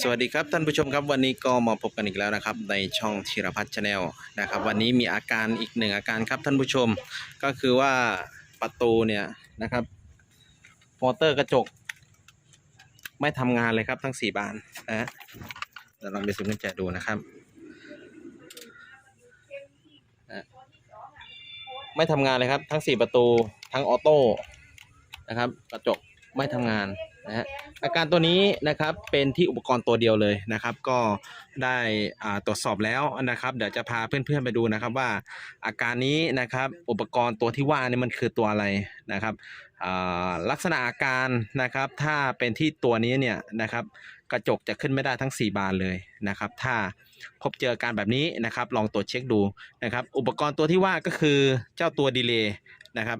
สวัสดีครับท่านผู้ชมครับวันนี้ก็มาพบกันอีกแล้วนะครับ ในช่องธีรพัฒน์ชาแนลนะครับ วันนี้มีอาการอีกหนึ่งอาการครับท่านผู้ชม ก็คือว่าประตูเนี่ยนะครับมอเตอร์กระจก ไม่ทำงานเลยครับทั้งสี่บานนะฮะเดี๋ยวลองไปซูมกุญแจดูนะครับไม่ทำงานเลยครับ ทั้งสี่ประตูทั้งออโต้นะครับ กระจกไม่ทำงาน นะฮะอาการตัวนี้นะครับเป็นที่อุปกรณ์ตัวเดียวเลยนะครับ ก็ได้ตรวจสอบแล้วนะครับ เดี๋ยวจะพาเพื่อนๆไปดูนะครับว่าอาการนี้นะครับอุปกรณ์ตัวที่ว่านี่มันคือตัวอะไรนะครับลักษณะอาการนะครับถ้าเป็นที่ตัวนี้เนี่ยนะครับกระจกจะขึ้นไม่ได้ทั้ง 4 บานเลยนะครับ ถ้าพบเจอการแบบนี้นะครับ ลองตรวจเช็คดูนะครับ อุปกรณ์ตัวที่ว่าก็คือเจ้าตัวดีเลย์นะครับ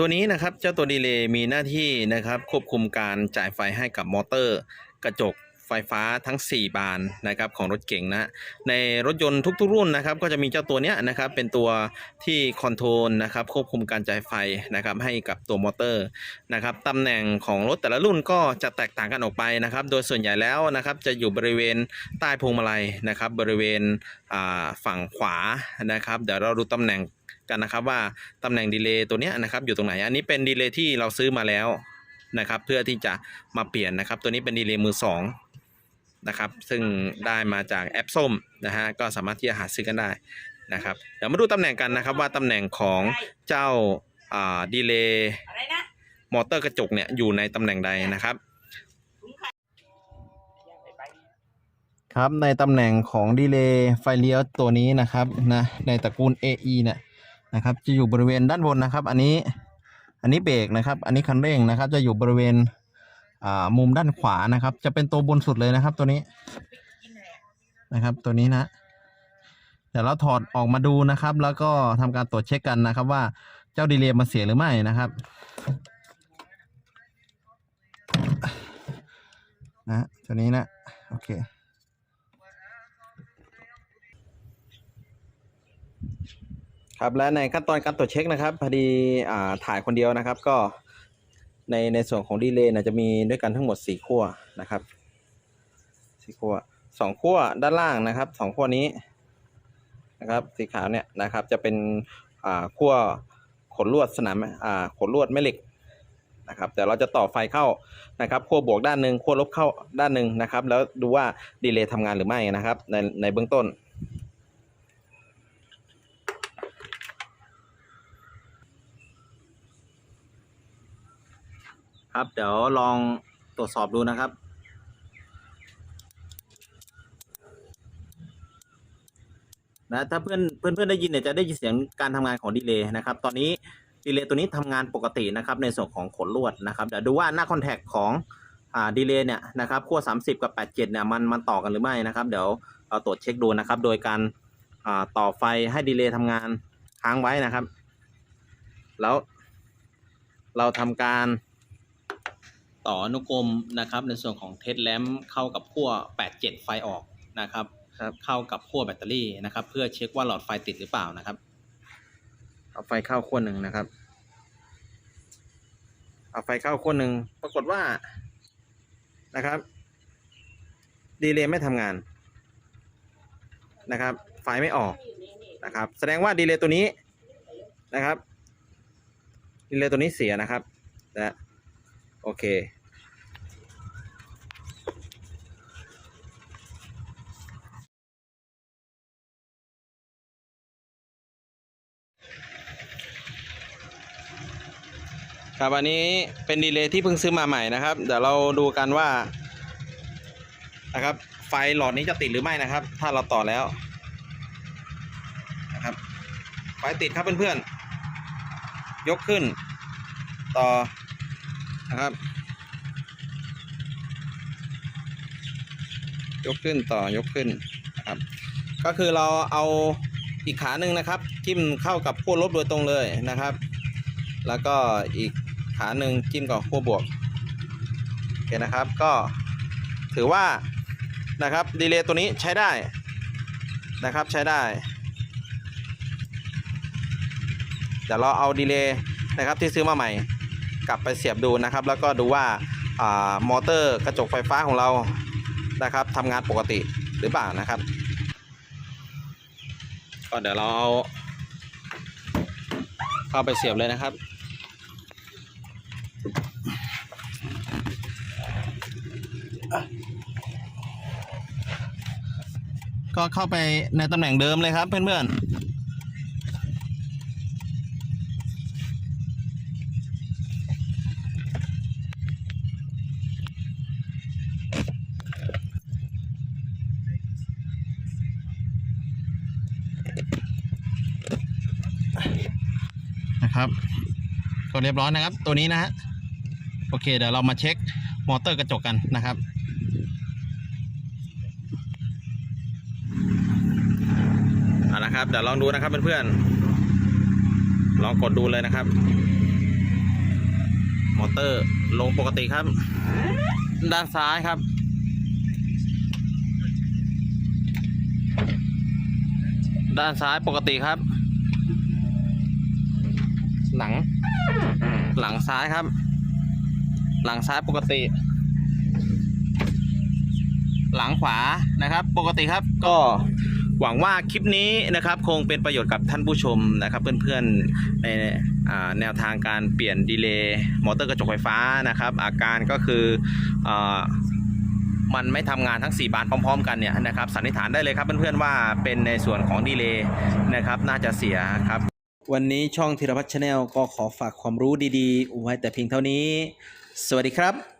ตัวนี้นะครับเจ้าตัวดีเลย์มีหน้าที่นะครับควบคุมการจ่ายไฟให้กับมอเตอร์ กระจกไฟฟ้าทั้ง 4 บานนะครับของรถเก๋งนะในรถยนต์ทุกๆ รุ่นนะครับก็จะมีเจ้าตัวเนี้ยนะครับเป็นตัวที่คอนโทรลนะครับควบคุมการจ่ายไฟนะครับให้กับตัวมอเตอร์นะครับตำแหน่งของรถแต่ละรุ่นก็จะแตกต่างกันออกไปนะครับโดยส่วนใหญ่แล้วนะครับจะอยู่บริเวณใต้พวงมาลัยนะครับบริเวณฝั่งขวานะครับเดี๋ยวเราดูตำแหน่ง กันนะครับว่าตำแหน่งดีเลย์ตัวนี้นะครับอยู่ตรงไหน อันนี้เป็นดีเลย์ที่เราซื้อมาแล้วนะครับเพื่อที่จะมาเปลี่ยนนะครับ ตัวนี้เป็นดีเลย์มือสองนะครับซึ่งได้มาจากแอปส้มนะฮะก็สามารถที่จะหาซื้อกันได้นะครับเดี๋ยวมาดูตำแหน่งกันนะครับว่าตำแหน่งของเจ้าดีเลย์มอเตอร์กระจกเนี่ยอยู่ในตำแหน่งใดนะครับครับในตำแหน่งของดีเลย์ไฟเลี้ยวตัวนี้นะครับนะในตระกูล AE เนี่ย นะครับ จะอยู่บริเวณด้านบนนะครับ อันนี้อันนี้เบรกนะครับ อันนี้คันเร่งนะครับ จะอยู่บริเวณมุมด้านขวานะครับ จะเป็นตัวบนสุดเลยนะครับ ตัวนี้นะครับ ตัวนี้นะเดี๋ยวเราถอดออกมาดูนะครับ แล้วก็ทำการตรวจเช็คกันนะครับ ว่าเจ้าดีเลย์มันเสียหรือไม่นะครับนะตัวนี้นะโอเค ครับและในขั้นตอนการตรวจเช็คนะครับพอดีอ่าถ่ายคนเดียวนะครับ ก็ในในส่วนของดีเลย์นะจะมีด้วยกันทั้งหมด4ขั้วนะครับสี่ขั้วสองขั้วด้านล่างนะครับสองขั้วนี้นะครับสีขาวเนี่ยนะครับจะเป็นอ่าขั้วขนลวดสนามอ่าขนลวดแม่เหล็กนะครับแต่เราจะต่อไฟเข้านะครับขั้วบวกด้านหนึ่งขั้วลบเข้าด้านหนึ่งนะครับ แล้วดูว่าดีเลย์ทำงานหรือไม่นะครับในในเบื้องต้น ครับ เดี๋ยวลองตรวจสอบดูนะครับ นะถ้าเพื่อนเพื่อนเพื่อนได้ยินเนี่ยจะได้ยินเสียงการทำงานของดีเลย์นะครับ ตอนนี้ดีเลย์ตัวนี้ทำงานปกตินะครับ ในส่วนของขนลวดนะครับเดี๋ยวดูว่าหน้าคอนแทคของอ่าดีเลย์เนี่ยนะครับขั้ว30 กับ 87เนี่ยมันมันต่อกันหรือไม่นะครับ เดี๋ยวเราตรวจเช็คดูนะครับ โดยการอ่าต่อไฟให้ดีเลย์ทำงานค้างไว้นะครับ แล้วเราทำการ ต่ออนุกรมนะครับ ในส่วนของเทสแลมเข้ากับขั้ว 87 ไฟออกนะครับครับ เข้ากับขั้วแบตเตอรี่นะครับ เพื่อเช็คว่าหลอดไฟติดหรือเปล่านะครับ เอาไฟเข้าขั้วหนึ่งนะครับ เอาไฟเข้าขั้วหนึ่งปรากฏว่านะครับ ดีเลย์ไม่ทำงานนะครับ ไฟไม่ออกนะครับ แสดงว่าดีเลย์ตัวนี้นะครับดีเลย์ตัวนี้เสียนะครับนะโอเค ครับอันนี้เป็นดีเลย์ที่เพิ่งซื้อมาใหม่นะครับ เดี๋ยวเราดูกันว่านะครับ ไฟหลอดนี้จะติดหรือไม่นะครับ ถ้าเราต่อแล้วนะครับ ไฟติดครับเพื่อนๆยกขึ้นต่อ นะครับ ยกขึ้นต่อยกขึ้นครับ ก็คือเราเอาอีกขาหนึ่งนะครับจิ้มเข้ากับขั้วลบโดยตรงเลยนะครับ แล้วก็อีกขาหนึ่งจิ้มกับขั้วบวกโอเคนะครับ ก็ถือว่านะครับดีเลย์ตัวนี้ใช้ได้นะครับใช้ได้เดี๋ยวเราเอาดีเลย์นะครับที่ซื้อมาใหม่ กลับไปเสียบดูนะครับ แล้วก็ดูว่ามอเตอร์กระจกไฟฟ้าของเรานะครับทำงานปกติหรือเปล่านะครับ ก็เดี๋ยวเราเอาเข้าไปเสียบเลยนะครับก็เข้าไปในตำแหน่งเดิมเลยครับเพื่อนๆ นะครับก็เรียบร้อยนะครับ ตัวนี้นะฮะโอเค เดี๋ยวเรามาเช็คมอเตอร์กระจกกันนะครับเอาละครับเดี๋ยวลองดูนะครับเพื่อนๆลองกดดูเลยนะครับ มอเตอร์ลงปกติครับ ด้านซ้ายครับด้านซ้ายปกติครับ หลัง หลังซ้ายครับ หลังซ้ายปกติ หลังขวานะครับ ปกติครับก็หวังว่าคลิปนี้นะครับ คงเป็นประโยชน์กับท่านผู้ชมนะครับ เพื่อนๆในแนวทางการเปลี่ยนดีเลย์มอเตอร์กระจกไฟฟ้านะครับ อาการก็คืออมันไม่ทำงานทั้ง 4 บานพร้อม ๆ กันเนี่ยนะครับสันนิษฐานได้เลยครับเพื่อนๆว่าเป็นในส่วนของดีเลย์นะครับ น่าจะเสียครับ วันนี้ช่องธีรพัฒน์ชาแนลก็ขอฝากความรู้ดีๆไว้แต่เพียงเท่านี้ สวัสดีครับ